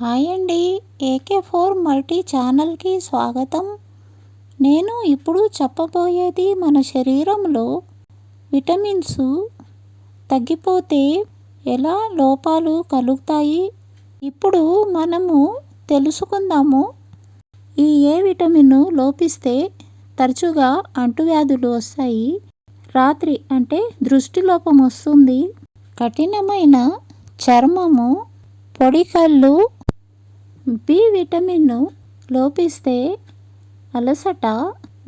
Hi అండి AK four multi ఛానల్కి స్వాగతం. నేను ఇప్పుడు చెప్పబోయేది మన శరీరంలో విటమిన్స్ తగ్గిపోతే ఎలా లోపాలు కలుగుతాయి? ఇప్పుడు మనము తెలుసుకుందాము. ఈ ఏ విటమిన్ లోపిస్తే తరచుగా అంటువ్యాధులు వస్తాయి. రాత్రి అంటే దృష్టి లోపం వస్తుంది. కఠినమైన చర్మము పొడి కళ్ళు బి విటమిన్ను లోపిస్తే అలసట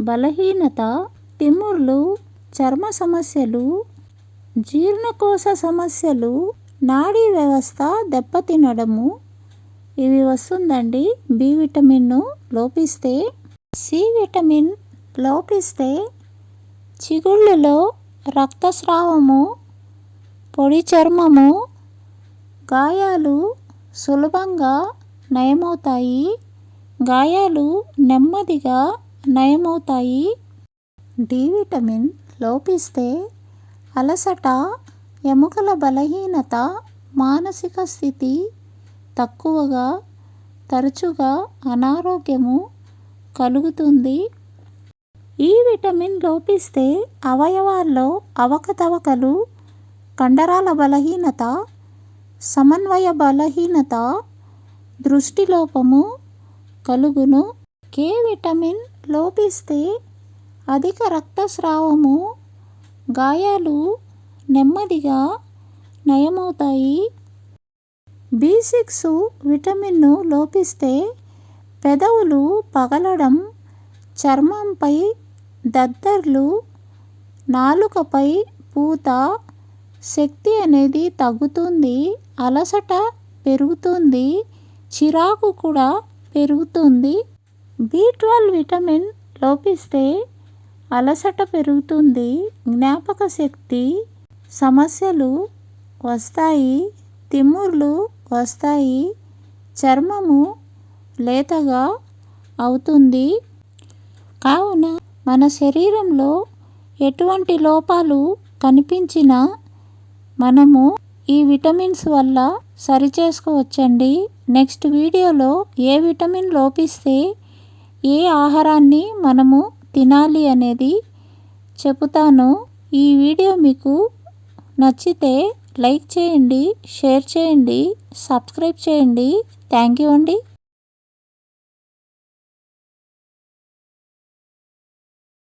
బలహీనత తిమ్ముర్లు చర్మ సమస్యలు జీర్ణకోశ సమస్యలు నాడీ వ్యవస్థ దెబ్బతినడము. ఇవి వస్తుందండి బి విటమిన్ను లోపిస్తే. సి విటమిన్ లోపిస్తే చిగుళ్ళలో రక్తస్రావము పొడి చర్మము గాయాలు సులభంగా నయమవుతాయి. గాయాలు నెమ్మదిగా నయమవుతాయి. డి విటమిన్ లోపిస్తే అలసట ఎముకల బలహీనత మానసిక స్థితి తక్కువగా తరచుగా అనారోగ్యము కలుగుతుంది. ఈ విటమిన్ లోపిస్తే అవయవాల్లో అవకతవకలు కండరాల బలహీనత సమన్వయ బలహీనత దృష్టిలోపము కలుగును. కే విటమిన్ లోపిస్తే అధిక రక్తస్రావము గాయాలు నెమ్మదిగా నయమవుతాయి. బి సిక్స్ విటమిన్ను లోపిస్తే పెదవులు పగలడం చర్మంపై దద్దర్లు నాలుకపై పూత శక్తి అనేది తగ్గుతుంది అలసట పెరుగుతుంది. చిరాకు కూడా పెరుగుతుంది. బి ట్వెల్వ్ విటమిన్ లోపిస్తే అలసట పెరుగుతుంది. జ్ఞాపక శక్తి సమస్యలు వస్తాయి. తిమ్ముర్లు వస్తాయి. చర్మము లేతగా అవుతుంది. కావున మన శరీరంలో ఎటువంటి లోపాలు కనిపించినా మనము ఈ విటమిన్స్ వల్ల సరిచేసుకోవచ్చండి. నెక్స్ట్ వీడియోలో ఏ విటమిన్ లోపిస్తే ఏ ఆహారాన్ని మనము తినాలి అనేది చెబుతాను ఈ వీడియో మీకు నచ్చితే లైక్ చేయండి షేర్ చేయండి సబ్స్క్రైబ్ చేయండి. థ్యాంక్ యూ అండి.